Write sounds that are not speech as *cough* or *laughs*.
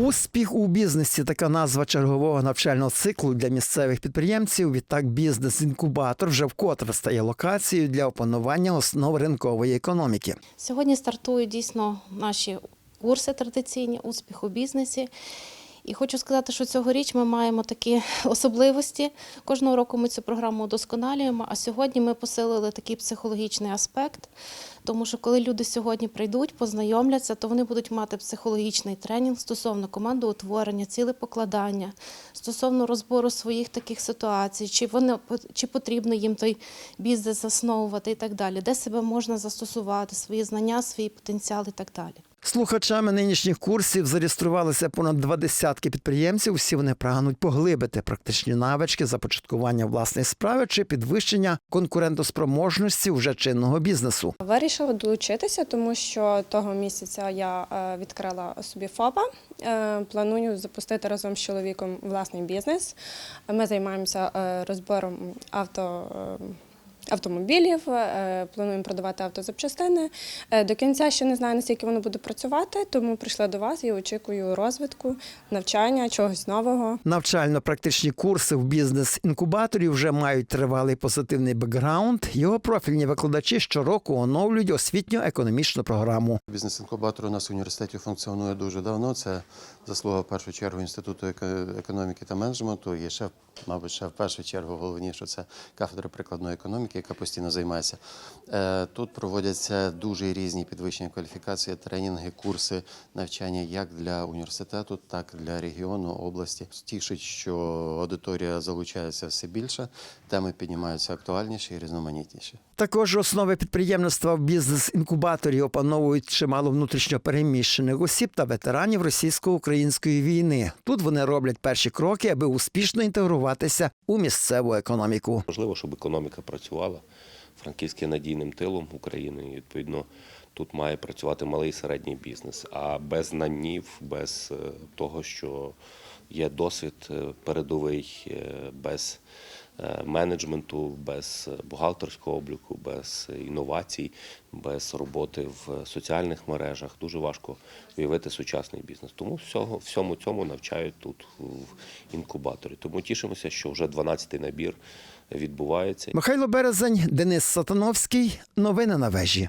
Успіх у бізнесі така назва чергового навчального циклу для місцевих підприємців. Відтак бізнес-інкубатор вже вкотре стає локацією для опанування основ ринкової економіки. Сьогодні стартують дійсно наші курси традиційні успіх у бізнесі. І хочу сказати, що цьогоріч ми маємо такі *laughs* особливості. Кожного року ми цю програму удосконалюємо. А сьогодні ми посилили такий психологічний аспект. Тому що коли люди сьогодні прийдуть, познайомляться, то вони будуть мати психологічний тренінг стосовно командоутворення, цілепокладання, стосовно розбору своїх таких ситуацій, чи вони чи потрібно їм той бізнес засновувати і так далі, де себе можна застосувати, свої знання, свій потенціал і так далі. Слухачами нинішніх курсів зареєструвалися понад два десятки підприємців. Всі вони прагнуть поглибити практичні навички започаткування власної справи чи підвищення конкурентоспроможності вже чинного бізнесу. Вирішила долучитися, тому що того місяця я е, відкрила собі ФОПа. Е, Планую запустити разом з чоловіком власний бізнес. Ми займаємося е, розбором авто. Автомобілів, е, плануємо продавати автозапчастини. Е, До кінця ще не знаю, наскільки воно буде працювати, тому прийшла до вас і очікую розвитку, навчання, чогось нового. Навчально-практичні курси в бізнес-інкубаторі вже мають тривалий позитивний бекграунд. Його профільні викладачі щороку оновлюють освітньо-економічну програму. Бізнес-інкубатор у нас в університеті функціонує дуже давно. Це заслуга в першу чергу Інституту еко- економіки та менеджменту. І ще, мабуть, ще в першу чергу головніше це кафедра прикладної економіки, яка постійно займається. Е, Тут проводяться дуже різні підвищення кваліфікації, тренінги, курси навчання як для університету, так і для регіону, області. Тішить, що аудиторія залучається все більше, теми піднімаються актуальніші і різноманітніші. Також основи підприємництва в бізнес-інкубаторі опановують чимало внутрішньо переміщених осіб та ветеранів російсько-української війни. Тут вони роблять перші кроки, аби успішно інтегруватися у місцеву економіку. Важливо, щоб економіка працювала. Франківське надійним тилом України. І, відповідно, тут має працювати малий і середній бізнес. А без знанів, без е, того, що є досвід е, передовий, е, без менеджменту, без е, бухгалтерського обліку, без інновацій, без роботи в соціальних мережах дуже важко уявити сучасний бізнес. Тому всього, всьому цьому навчають тут в інкубаторі. Тому тішимося, що вже 12-й набір відбувається. Михайло Березень, Денис Сатановський. Новини на вежі.